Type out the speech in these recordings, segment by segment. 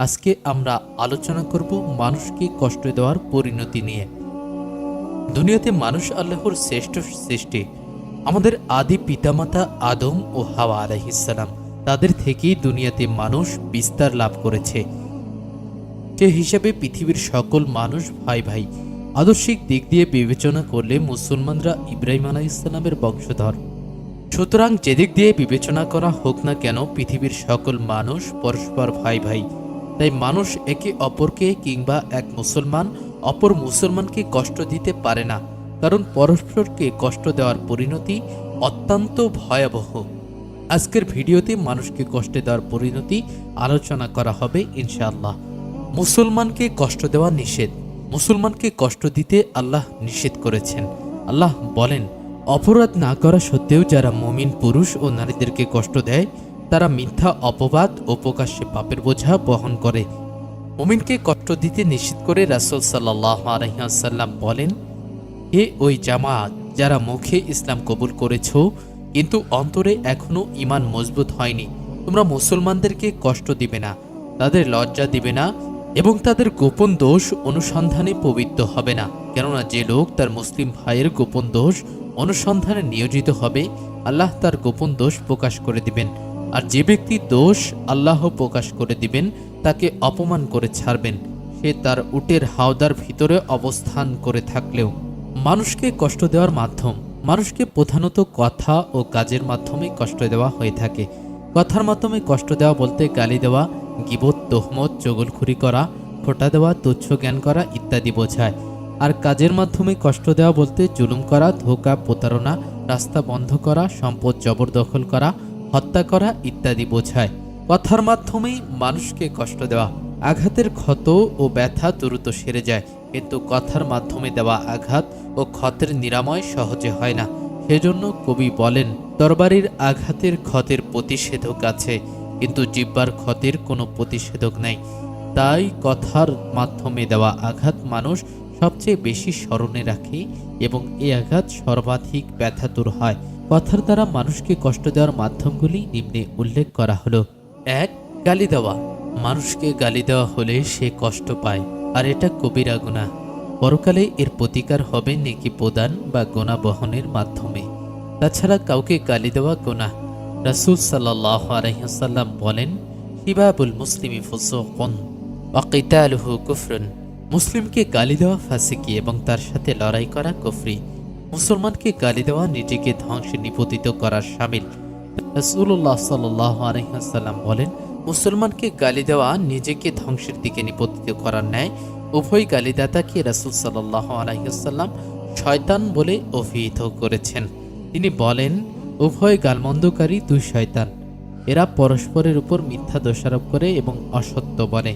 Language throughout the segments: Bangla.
আজকে আমরা আলোচনা করব মানুষকে কষ্ট দেওয়ার পরিণতি নিয়ে। দুনিয়াতে মানুষ আল্লাহর শ্রেষ্ঠ সৃষ্টি। আমাদের আদি পিতামাতা আদম ও হাওয়া আলাইহিসালাম তাদের থেকেই দুনিয়াতে মানুষ বিস্তার লাভ করেছে। সে হিসাবে পৃথিবীর সকল মানুষ ভাই ভাই, আদর্শিক দিক দিয়ে বিবেচনা করলে মুসলমানরা ইব্রাহিম আলাইসালামের বংশধর। সুতরাং যেদিক দিয়ে বিবেচনা করা হোক না কেন, পৃথিবীর সকল মানুষ পরস্পর ভাই ভাই তাই মানুষ একে অপরকে কিংবা এক মুসলমান, অপর মুসলমানকে কষ্ট দিতে পারে না, কারণ পরস্পরকে কষ্ট দেওয়ার পরিণতি অত্যন্ত ভয়াবহ। আজকের ভিডিওতে মানুষকে কষ্ট দেওয়ার পরিণতি আলোচনা করা হবে ইনশাআল্লাহ। মুসলমানকে কষ্ট দেওয়া নিষেধ। মুসলমানকে কষ্ট দিতে আল্লাহ নিষেধ করেছেন। আল্লাহ বলেন, অপরাধ না করা সত্ত্বেও যারা মমিন পুরুষ ও নারীদেরকে কষ্ট দেয় তারা মিথ্যা অপবাদ ও প্রকাশ্যে পাপের বোঝা বহন করে। মমিনকে কষ্ট দিতে নিষেধ করে রাসুল সাল্লাহ আলহিহাসাল্লাম বলেন, হে ওই জামাত, যারা মুখে ইসলাম কবুল করেছ, কিন্তু অন্তরে এখনও ইমান মজবুত হয়নি। তোমরা মুসলমানদেরকে কষ্ট দিবে না, তাদের লজ্জা দিবে না এবং তাদের গোপন দোষ অনুসন্ধানে পবিত্র হবে না। কেননা যে লোক তার মুসলিম ভাইয়ের গোপন দোষ অনুসন্ধানে নিয়োজিত হবে, আল্লাহ তার গোপন দোষ প্রকাশ করে দিবেন। আর যে ব্যক্তি দোষ আল্লাহ প্রকাশ করে দিবেন, তাকে অপমান করে ছাড়বেন। সে তার উটের হাওদার ভিতরে অবস্থান করে থাকলেও। মানুষকে কষ্ট দেওয়ার মাধ্যম, মানুষকে প্রধানত কথা ও কাজের মাধ্যমে কষ্ট দেওয়া হয়ে থাকে। কথার মাধ্যমে কষ্ট দেওয়া বলতে গালি দেওয়া, গিবত, তোহমত, চগলখুরি করা ফোটা দেওয়া, তুচ্ছ জ্ঞান করা ইত্যাদি বোঝায়। আর কাজের মাধ্যমে কষ্ট দেওয়া বলতে জুলুম করা, ধোকা, প্রতারণা, রাস্তা বন্ধ করা, সম্পদ জবরদখল করা হত্যা করা ইত্যাদি বোঝায়। কথার মাধ্যমেই মানুষকে কষ্ট দেওয়া। আঘাতের ক্ষত ও ব্যথা দ্রুত সেরে যায়, কিন্তু কথার মাধ্যমে দেওয়া আঘাত ও ক্ষতের নিরাময় সহজে হয় না। সেজন্য কবি বলেন, তরবারির আঘাতের ক্ষতের প্রতিষেধক আছে, কিন্তু জিব্বার ক্ষতের কোনো প্রতিষেধক নাই। তাই কথার মাধ্যমে দেওয়া আঘাত মানুষ সবচেয়ে বেশি স্মরণে রাখে এবং এই আঘাত সর্বাধিক ব্যথা দূর হয়। কথার দ্বারা মানুষকে কষ্ট দেওয়ার মাধ্যমগুলি নিম্নে উল্লেখ করা হলো। এক, গালি দেওয়া। মানুষকে গালি দেওয়া হলে সে কষ্ট পায়, আর এটা কবিরা গুণা পরকালে এর প্রতিকার হবে নেকি প্রদান বা গোনা বহনের মাধ্যমে। তাছাড়া কাউকে গালি দেওয়া গোনা রাসুল সাল্লাহ বলেন শিবাবুল মুসলিমি ফুসুকন অকিতালহু কুফরুন। মুসলিমকে গালি দেওয়া ফাসিকি এবং তার সাথে লড়াই করা কুফরি। মুসলমানকে গালি দেওয়া, নিজেকে ধ্বংসে নিপতিত করার সামিল। রাসুল্লাহ সাল্লাহ আলহিহাসাল্লাম বলেন, মুসলমানকে গালি দেওয়া, নিজেকে ধ্বংসের দিকে নিপতিত করার ন্যায়, উভয় গালিদাতাকে রাসুল সাল্লাহ আলহিহাসাল্লাম শয়তান বলে অভিহিত করেছেন। তিনি বলেন, উভয় গালমন্দকারী দুই শয়তান। এরা পরস্পরের উপর মিথ্যা দোষারোপ করে এবং অসত্য বলে।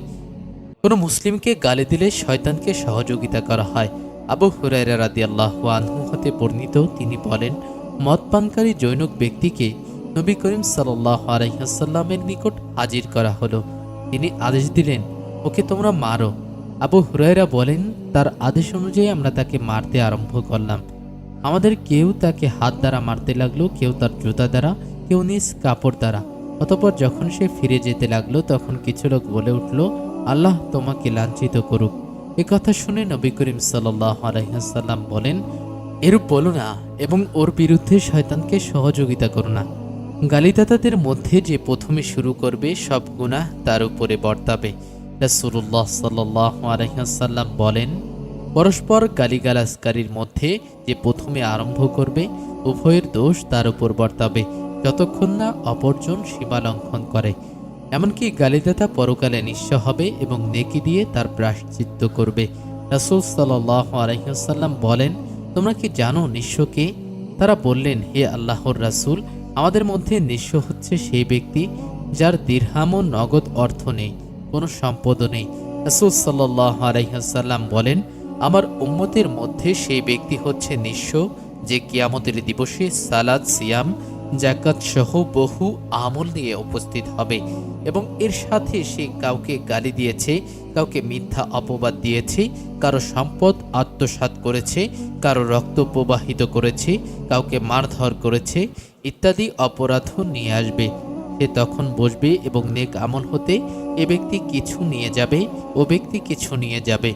কোনো মুসলিমকে গালি দিলে শয়তানকে সহযোগিতা করা হয়। আবু হুরাইরা রাদি আল্লাহ আনহু হতে বর্ণিত, তিনি বলেন মদ পানকারী জৈনক ব্যক্তিকে নবী করিম সাল্লাহ আলহিহাসাল্লামের নিকট হাজির করা হলো। তিনি আদেশ দিলেন, ওকে তোমরা মারো। আবু হুরাইরা বলেন, তার আদেশ অনুযায়ী আমরা তাকে মারতে আরম্ভ করলাম। আমাদের কেউ তাকে হাত দ্বারা মারতে লাগল, কেউ তার জুতা দ্বারা, কেউ নিজ কাপড় দ্বারা। অতপর যখন সে ফিরে যেতে লাগল, তখন কিছু লোক বলে উঠল, আল্লাহ তোমাকে লাঞ্ছিত করুক। এ কথা শুনে নবী করিম সাল্লাহ আলহিহাসাল্লাম বলেন, এরূপ বলো না এবং ওর বিরুদ্ধে শয়তানকে সহযোগিতা করো না। গালিদাতাদের মধ্যে যে প্রথমে শুরু করবে সব গুনাহ তার উপরে বর্তাবে। রাসূলুল্লাহ সাল্লাহ বলেন, পরস্পর গালিগালাজকারীর মধ্যে যে প্রথমে আরম্ভ করবে, উভয়ের দোষ তার উপর বর্তাবে, যতক্ষণ না অপরজন সীমা লঙ্ঘন করে। এমনকি গালিদাতা পরকালে নিঃস্ব হবে এবং নেকি দিয়ে তার প্রাশ্চিত্য করবে। রাসুল সাল্লাহ আলহিহাসাল্লাম বলেন, তোমরা কি জানো নিঃস্বকে তারা বললেন, হে আল্লাহর রাসূল, আমাদের মধ্যে নিঃস্ব হচ্ছে সেই ব্যক্তি যার দীর্হাম ও নগদ অর্থ নেই, কোনো সম্পদও নেই। রাসুল সাল্লাহ আলহিহাসাল্লাম বলেন, আমার উম্মতের মধ্যে সেই ব্যক্তি হচ্ছে নিঃস্ব, যে কিয়ামতের দিবসে সালাদ, সিয়াম জাকাত সহ বহু আমল নিয়ে উপস্থিত হবে। এবং এর সাথে সে কাউকে গালি দিয়েছে, কাউকে মিথ্যা অপবাদ দিয়েছে, কারও সম্পদ আত্মসাৎ করেছে, কারও রক্ত প্রবাহিত করেছে, কাউকে মারধর করেছে ইত্যাদি অপরাধও নিয়ে আসবে। সে তখন বসবে এবং নেক আমল হতে এ ব্যক্তি কিছু নিয়ে যাবে, ও ব্যক্তি কিছু নিয়ে যাবে।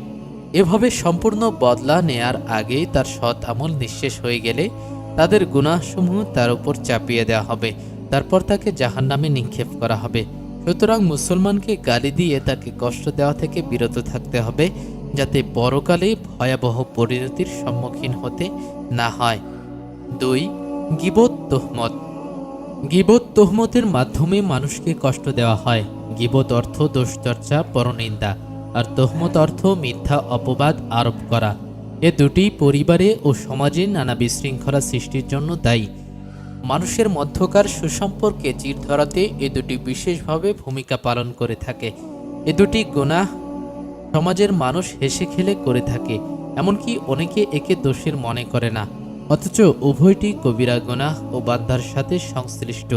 এভাবে সম্পূর্ণ বদলা নেয়ার আগে তার সৎ আমল নিঃশেষ হয়ে গেলে তাদের গুনাহসমূহ তার উপর চাপিয়ে দেওয়া হবে। তারপর তাকে জাহান্নামে নিক্ষেপ করা হবে। সুতরাং মুসলমানকে গালি দিয়ে তাকে কষ্ট দেওয়া থেকে বিরত থাকতে হবে, যাতে পরকালে ভয়াবহ পরিণতির সম্মুখীন হতে না হয়। দুই, গিবত তোহমত। গিবত তোহমতের মাধ্যমে মানুষকে কষ্ট দেওয়া হয়। গিবত অর্থ দোষচর্চা, পরনিন্দা। আর তোহমত অর্থ মিথ্যা অপবাদ আরোপ করা। এ দুটি পরিবারে ও সমাজে নানা বিশৃঙ্খলা সৃষ্টির জন্য দায়ী। মানুষের মধ্যকার সুসম্পর্কে চির ধরাতে এ দুটি বিশেষভাবে ভূমিকা পালন করে থাকে। এ দুটি গুনাহ সমাজের মানুষ হেসে খেলে করে থাকে, এমনকি অনেকে একে দোষের মনে করে না। অথচ উভয়টি কবিরা গোনাহ ও বান্দার সাথে সংশ্লিষ্ট।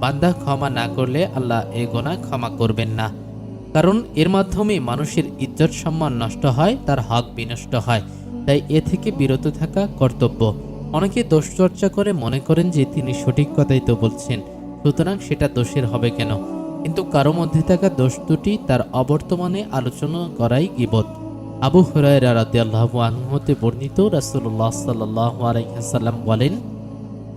বান্দা ক্ষমা না করলে আল্লাহ এ গোনা ক্ষমা করবেন না। কারণ এর মাধ্যমে মানুষের ইজ্জত সম্মান নষ্ট হয়, তার হক বিনষ্ট হয়। তাই এ থেকে বিরত থাকা কর্তব্য। অনেকে দোষ চর্চা করে মনে করেন যে তিনি সঠিক কথাই তো বলছেন, সুতরাং সেটা দোষের হবে কেন? কিন্তু কারও মধ্যে থাকা দোষ দুটি তার অবর্তমানে আলোচনা করাই গিবত। আবু রাদিয়াল্লাহু আনহু হতে বর্ণিত আলাইহি ওয়াসাল্লাম বলেন,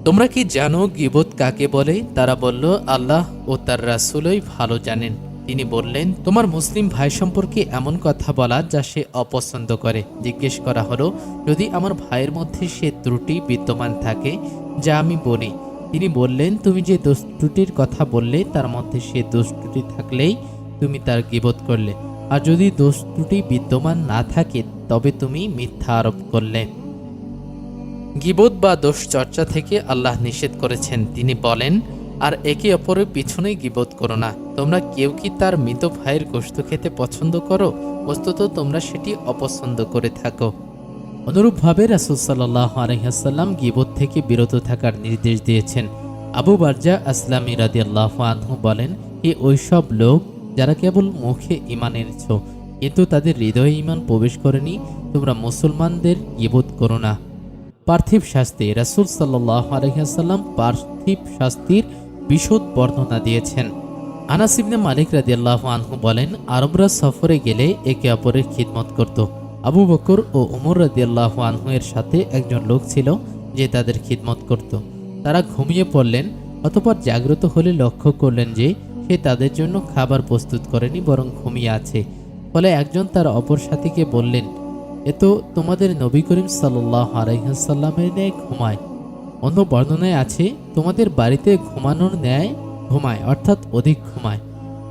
তোমরা কি জানো গিবত কাকে বলে? তারা বলল, আল্লাহ ও তার রাসূলই ভালো জানেন। তিনি বললেন, তোমার মুসলিম ভাই সম্পর্কে এমন কথা বলা যা সে অপছন্দ করে। জিজ্ঞেস করা হলো, যদি আমার ভাইয়ের মধ্যে সে ত্রুটি বিদ্যমান থাকে, যা আমি বলি? তিনি বললেন, তুমি যে দোষ ত্রুটির কথা বললে, তার মধ্যে সে দোষ ত্রুটি থাকলেই তুমি তার গিবত করলে। আর যদি দোষ ত্রুটি বিদ্যমান না থাকে, তবে তুমি মিথ্যা আরোপ করলে। গিবত বা দোষ চর্চা থেকে আল্লাহ নিষেধ করেছেন। তিনি বলেন আর একে অপরের পিছনে গিবোধ করো না। তোমরা কেউ কি তার মৃত ভাইয়ের গোশত খেতে পছন্দ করো? বস্তুত তোমরা সেটি অপছন্দ করে থাকো। অনুরূপভাবে রাসুল সাল্লাহ আলহাসাল্লাম গিবত থেকে বিরত থাকার নির্দেশ দিয়েছেন। আবু বারজা আসলাম রাদি আল্লাহ আনহু বলেন এ ওইসব লোক, যারা কেবল মুখে ইমান এনেছ, কিন্তু তাদের হৃদয়ে ইমান প্রবেশ করেনি, তোমরা মুসলমানদের গিবোধ করো না। পার্থিব শাস্তি, রাসুল সাল্লাহ আলহাসাল্লাম পার্থিব শাস্তির বিশদ বর্ণনা দিয়েছেন। আনাস ইবনে মালিক রাদিয়াল্লাহু আনহু বলেন, আরবরা সফরে গেলে একে অপরের খিদমত করত। আবু বকর ও উমর রাদিয়াল্লাহু আনহু এর সাথে একজন লোক ছিল যে তাদের খিদমত করত। তারা ঘুমিয়ে পড়লেন, অতপর জাগ্রত হলে লক্ষ্য করলেন যে সে তাদের জন্য খাবার প্রস্তুত করেনি, বরং ঘুমিয়ে আছে। ফলে একজন তার অপর সাথীকে বললেন, এ তো তোমাদের নবী করিম সাল্লাহ আলাইসাল্লামের ন্যায় ঘুমায়। অন্য বর্ণনায় আছে, তোমাদের বাড়িতে ঘুমানোর ন্যায় ঘুমায়, অর্থাৎ অধিক ঘুমায়।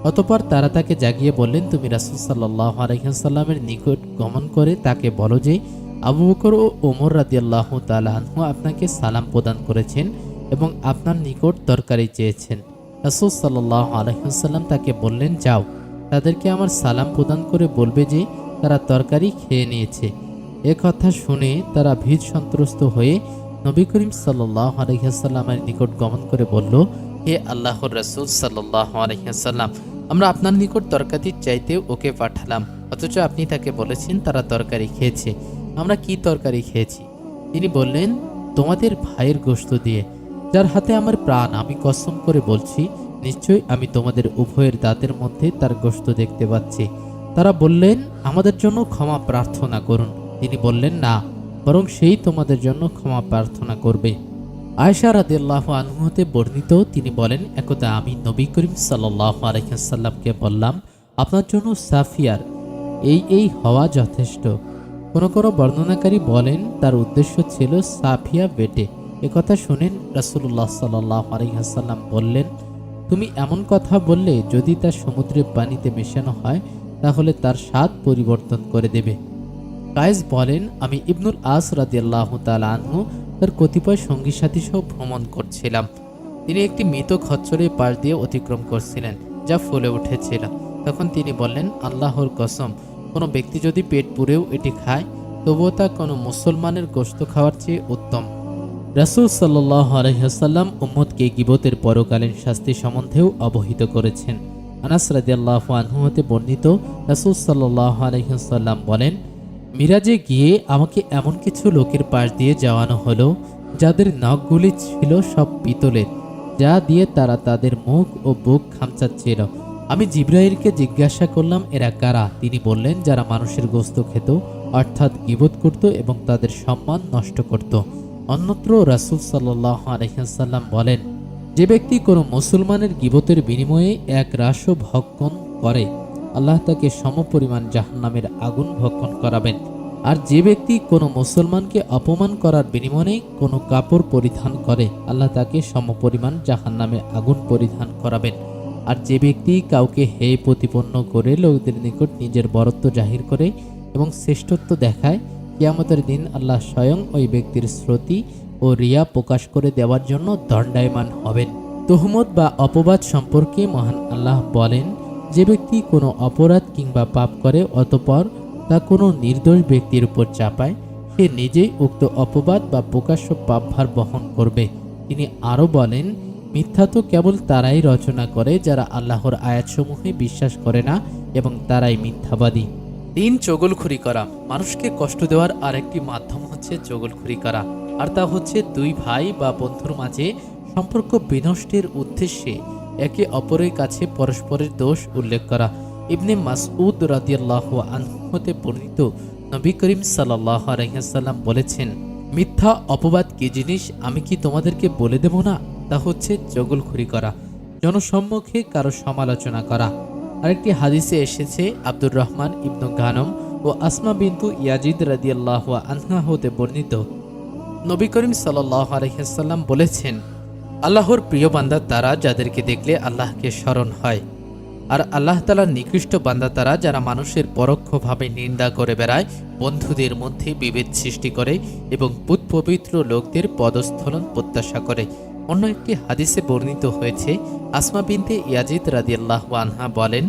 অতপর তারা তাকে জাগিয়ে বললেন, তুমি রাসুল সাল্লাহ আলহিহাসাল্লামের নিকট গমন করে তাকে বলো যে, আবু বকর ও ওমর রাদিয়াল্লাহ তালাহু আপনাকে সালাম প্রদান করেছেন এবং আপনার নিকট তরকারি চেয়েছেন। রাসুল সাল্লাহ আলহিহাসাল্লাম তাকে বললেন, যাও, তাদেরকে আমার সালাম প্রদান করে বলবে যে, তারা তরকারি খেয়ে নিয়েছে। এ কথা শুনে তারা ভীত সন্ত্রস্ত হয়ে নবী করিম সাল্লাহ আলহিহাসাল্লামের নিকট গমন করে বলল, হে আল্লাহর রসুল সাল্লাহ আলহিহাসাল্লাম আমরা আপনার নিকট তরকারি চাইতে ওকে পাঠালাম, অথচ আপনি তাকে বলেছেন তারা তরকারি খেয়েছে। আমরা কি তরকারি খেয়েছি? তিনি বললেন, তোমাদের ভাইয়ের গোশত দিয়ে, যার হাতে আমার প্রাণ, আমি কসম করে বলছি, নিশ্চয়ই আমি তোমাদের উভয়ের দাঁতের মধ্যে তার গোশত দেখতে পাচ্ছি। তারা বললেন, আমাদের জন্য ক্ষমা প্রার্থনা করুন। তিনি বললেন, না বরং সেই তোমাদের জন্য ক্ষমা প্রার্থনা করবে। আয়সা রাদিল্লাহ আনহুতে বর্ণিত তিনি বলেন, একদা আমি নবী করিম সাল্লাহ আলহাসাল্লামকে বললাম, আপনার জন্য সাফিয়ার, এই এই হওয়া যথেষ্ট। কোনো কোনো বর্ণনাকারী বলেন, তার উদ্দেশ্য ছিল সাফিয়া বেটে। কথা শুনেন রাসুল্লাহ সাল্লাহ আলহাসাল্লাম বললেন, তুমি এমন কথা বললে যদি তা সমুদ্রের পানিতে মেশানো হয়, তাহলে তার স্বাদ পরিবর্তন করে দেবে। কায়েস বলেন, আমি ইবনুল আস রাদিয়াল্লাহ তালা আনহু তার কতিপয় সঙ্গী সাথী সহ ভ্রমণ করছিলাম। তিনি একটি মৃত খচ্চরের পাশ দিয়ে অতিক্রম করছিলেন, যা ফুলে উঠেছিল। তখন তিনি বললেন, আল্লাহর কসম, কোনো ব্যক্তি যদি পেট পুড়েও এটি খায়, তবুও তা কোনো মুসলমানের গোস্ত খাওয়ার চেয়ে উত্তম। রাসুল সাল্লাহ আলহাসাল্লাম উম্মদকে গিবতের পরকালীন শাস্তি সম্বন্ধেও অবহিত করেছেন। আনাস রাদিয়াল্লাহ আনহু হতে বর্ণিত রাসুল সাল্লাহ আলহাসাল্লাম বলেন মিরাজে গিয়ে আমাকে এমন কিছু লোকের পাশ দিয়ে যাওয়ানো হলো, যাদের নখগুলি ছিল সব পিতলের, যা দিয়ে তারা তাদের মুখ ও বুক খামচাচ্ছিল। আমি জিব্রাইলকে জিজ্ঞাসা করলাম, এরা কারা? তিনি বললেন, যারা মানুষের গোস্ত খেত, অর্থাৎ গিবত করত এবং তাদের সম্মান নষ্ট করত। অন্যত্র রাসূল সাল্লাহ আলহিহাসাল্লাম বলেন, যে ব্যক্তি কোনো মুসলমানের গিবতের বিনিময়ে এক রাস ভক্ষণ করে আল্লাহ তাকে সমপরিমাণ জাহান্নামের আগুন ভক্ষণ করাবেন। আর যে ব্যক্তি কোনো মুসলমানকে অপমান করার বিনিময়ে কোনো কাপড় পরিধান করে, আল্লাহ তাকে সমপরিমাণ জাহান্নামে আগুন পরিধান করাবেন। আর যে ব্যক্তি কাউকে হে প্রতিপন্ন করে লোকদের নিকট নিজের বরত্ব জাহির করে এবং শ্রেষ্ঠত্ব দেখায়, কিয়ামতের দিন আল্লাহ স্বয়ং ওই ব্যক্তির শ্রুতি ও রিয়া প্রকাশ করে দেওয়ার জন্য দণ্ডায়মান হবেন। তহমত বা অপবাদ সম্পর্কে মহান আল্লাহ বলেন যে ব্যক্তি কোনো অপরাধ কিংবা পাপ করে অতপর তা কোনো নির্দোষ ব্যক্তির উপর চাপায়, সে নিজেই উক্ত অপবাদ বা প্রকাশ্য পাপভার বহন করবে। তিনি আরও বলেন, মিথ্যা তো কেবল তারাই রচনা করে যারা আল্লাহর আয়াতসমূহে বিশ্বাস করে না এবং তারাই মিথ্যাবাদী। তিন চগলখুরি করা। মানুষকে কষ্ট দেওয়ার আরেকটি মাধ্যম হচ্ছে চগলখুরি করা। আর তা হচ্ছে দুই ভাই বা বন্ধুর মাঝে সম্পর্ক বিনষ্টের উদ্দেশ্যে একে অপরের কাছে পরস্পরের দোষ উল্লেখ করা। ইবনে মাসউদ রাদিয়াল্লাহ আনহু হতে বর্ণিত নবী করিম সাল্লাহ আলহিহাসাল্লাম বলেছেন, মিথ্যা অপবাদ কি জিনিস? আমি কি তোমাদেরকে বলে দেব না? তা হচ্ছে চগলখুরি করা, জনসম্মুখে কারও সমালোচনা করা। আরেকটি হাদিসে এসেছে, আব্দুর রহমান ইবনু গানম ও আসমা বিন্তু ইয়াজিদ রাদিয়াল্লাহ আনহা হতে বর্ণিত। নবী করিম সাল্লাহ আলহিহাসাল্লাম বলেছেন আল্লাহর প্রিয় বান্দা তারা যাদেরকে দেখলে আল্লাহকে স্মরণ হয়। আর আল্লাহ তালার নিকৃষ্ট বান্দা তারা যারা মানুষের পরোক্ষভাবে নিন্দা করে বেড়ায়, বন্ধুদের মধ্যে বিভেদ সৃষ্টি করে এবং পুত পবিত্র লোকদের পদস্থলন প্রত্যাশা করে। অন্য একটি হাদিসে বর্ণিত হয়েছে, আসমা বিনতে ইয়াজিদ রাদিয়াল্লাহ আনহা বলেন,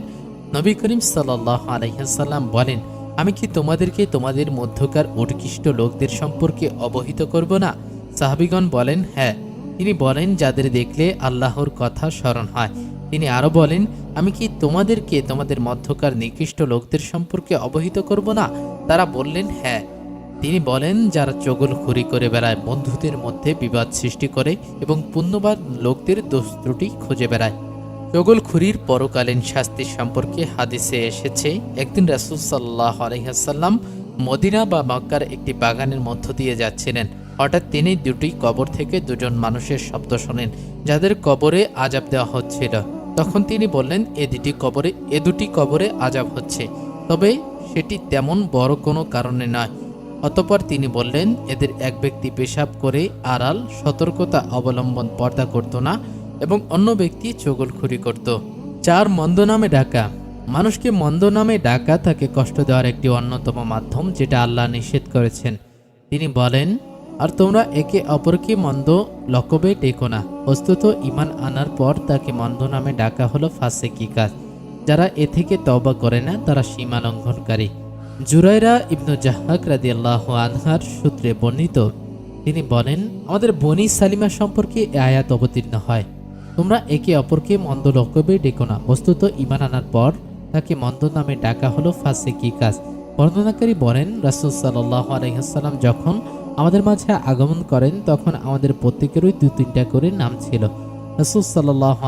নবী করিম সাল্লাহ আলহিহাসাল্লাম বলেন, আমি কি তোমাদেরকে তোমাদের মধ্যকার উৎকৃষ্ট লোকদের সম্পর্কে অবহিত করব না? সাহাবিগণ বলেন হ্যাঁ। তিনি বলেন, যাদের দেখলে আল্লাহর কথা স্মরণ হয়, তিনি আরও বলেন, আমি কি তোমাদেরকে, তোমাদের মধ্যকার নিকৃষ্ট লোকদের সম্পর্কে অবহিত করব না? তারা বললেন হ্যাঁ। তিনি বলেন, যারা চগলখুরি করে বেড়ায়, বন্ধুদের মধ্যে বিবাদ সৃষ্টি করে এবং পুণ্যবাদ লোকদের দোষ ত্রুটি খুঁজে বেড়ায়। চগলখুরির পরকালীন শাস্তি সম্পর্কে হাদিসে এসেছে, একদিন রাসুল সাল্লাহ আলহিহাসাল্লাম মদিনা বা মক্কার একটি বাগানের মধ্য দিয়ে যাচ্ছিলেন। হঠাৎ তিনি দুটি কবর থেকে দুজন মানুষের শব্দ শোনেন, যাদের কবরে আজাব দেওয়া হচ্ছিল। তখন তিনি বললেন, এ দুটি কবরে, এ দুটি কবরে আজাব হচ্ছে। তবে সেটি তেমন বড় কোনো কারণে নয়। অতপর তিনি বললেন, এদের এক ব্যক্তি পেশাব করে আড়াল, সতর্কতা অবলম্বন পর্দা করত না এবং অন্য ব্যক্তি চগলখুরি করত চার মন্দ নামে ডাকা। মানুষকে মন্দ নামে ডাকা তাকে কষ্ট দেওয়ার একটি অন্যতম মাধ্যম, যেটা আল্লাহ নিষেধ করেছেন। তিনি বলেন আর তোমরা একে অপরকে মন্দ লকবে টেকো না। বস্তুত ইমান আনার পর তাকে মন্দ নামে ডাকা হলো ফাঁসে কি কাজ। যারা এ থেকে তবা করে না, তারা সীমা লঙ্ঘনকারী। জুরাইরা ইবনু জাহাক রাদি আল্লাহ আনহার সূত্রে বর্ণিত, তিনি বলেন, আমাদের বনি সালিমা সম্পর্কে এ আয়াত অবতীর্ণ হয়। তোমরা একে অপরকে মন্দ লকবে ডেকো না। বস্তুত ইমান আনার পর তাকে মন্দ নামে ডাকা হলো ফাঁসে কি কাজ। বর্ণনাকারী বলেন, রাসুল সাল্লাহ আলহিহাসাল্লাম যখন আমাদের মাঝে আগমন করেন, তখন আমাদের প্রত্যেকেরই দু তিনটা করে নাম ছিল। রাসুল সাল্লাহ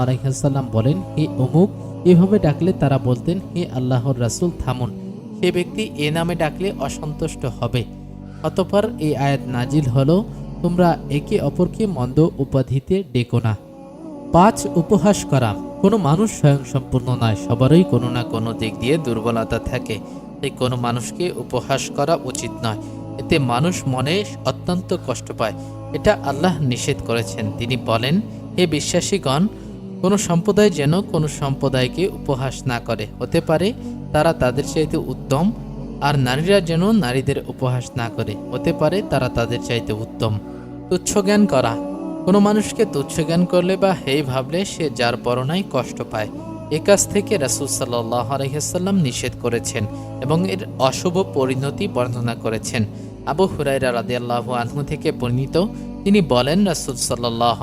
বলেন, হে অমুক, এভাবে ডাকলে তারা বলতেন, হে আল্লাহর রাসুল, থামুন। সে ব্যক্তি এ নামে ডাকলে অসন্তুষ্ট হবে। অতপর এই আয়াত নাজিল হলো, তোমরা একে অপরকে মন্দ উপাধিতে ডেকো না। পাঁচ উপহাস করা। কোনো মানুষ স্বয়ংসম্পূর্ণ নয়, সবারই কোনো না কোনো দিক দিয়ে দুর্বলতা থাকে। তাই কোনো মানুষকে উপহাস করা উচিত নয়। এতে মানুষ মনে অত্যন্ত কষ্ট পায়। এটা আল্লাহ নিষেধ করেছেন। তিনি বলেন, হে বিশ্বাসীগণ, কোনো সম্প্রদায় যেন কোনো সম্প্রদায়কে উপহাস না করে। হতে পারে তারা তাদের চাইতে উত্তম, আর নারীরা যেন নারীদের উপহাস না করে। হতে পারে তারা তাদের চাইতে উত্তম। তুচ্ছ জ্ঞান করা। কোনো মানুষকে তুচ্ছ জ্ঞান করলে বা হেই ভাবলে সে যার বরণায় কষ্ট পায়। এ থেকে রাসুল সাল্লাহ আলহিহাল্লাম নিষেধ করেছেন এবং এর অশুভ পরিণতি বর্ণনা করেছেন। আবু হুরাইরা রাদিয়াল্লাহ আনহু থেকে বর্ণিত, তিনি বলেন, রাসুল সাল্লাহ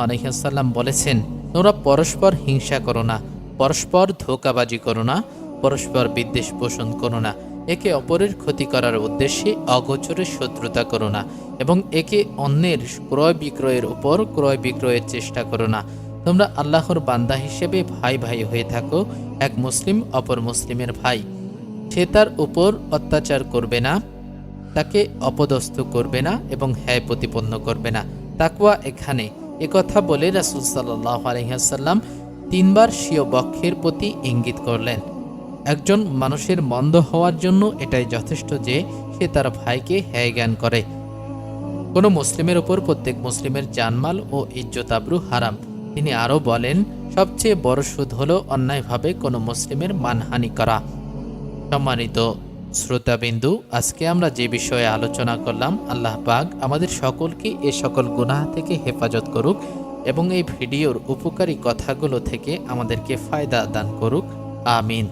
বলেছেন, তোমরা পরস্পর হিংসা করো না, পরস্পর ধোকাবাজি করো না, পরস্পর বিদ্বেষ পোষণ করো না। একে অপরের ক্ষতি করার উদ্দেশ্যে অগোচরে শত্রুতা করো না এবং একে অন্যের ক্রয় বিক্রয়ের উপর ক্রয় বিক্রয়ের চেষ্টা করো না। তোমরা আল্লাহর বান্দা হিসেবে ভাই ভাই হয়ে থাকো, এক মুসলিম অপর মুসলিমের ভাই। সে তার উপর অত্যাচার করবে না, তাকে অপদস্থ করবে না এবং হ্যায় প্রতিপন্ন করবে না। তাকুয়া এখানে। একথা বলে রাসুল সাল্লাহ আলহিহাসাল্লাম তিনবার স্বীয় বক্ষের প্রতি ইঙ্গিত করলেন। একজন মানুষের মন্দ হওয়ার জন্য এটাই যথেষ্ট যে সে তার ভাইকে হ্যায় জ্ঞান করে। কোনো মুসলিমের ওপর প্রত্যেক মুসলিমের জানমাল ও ইজ্জতাবরু হারাম। তিনি আরও বলেন, সবচেয়ে বড় সুদ হল অন্যায়ভাবে কোনো মুসলিমের মানহানি করা। সম্মানিত শ্রোতাবিন্দু, আজকে আমরা যে বিষয়ে আলোচনা করলাম, আল্লাহ পাক আমাদের সকলকে এ সকল গুনাহ থেকে হেফাজত করুক এবং এই ভিডিওর উপকারী কথাগুলো থেকে আমাদেরকে ফায়দা দান করুক। আমিন।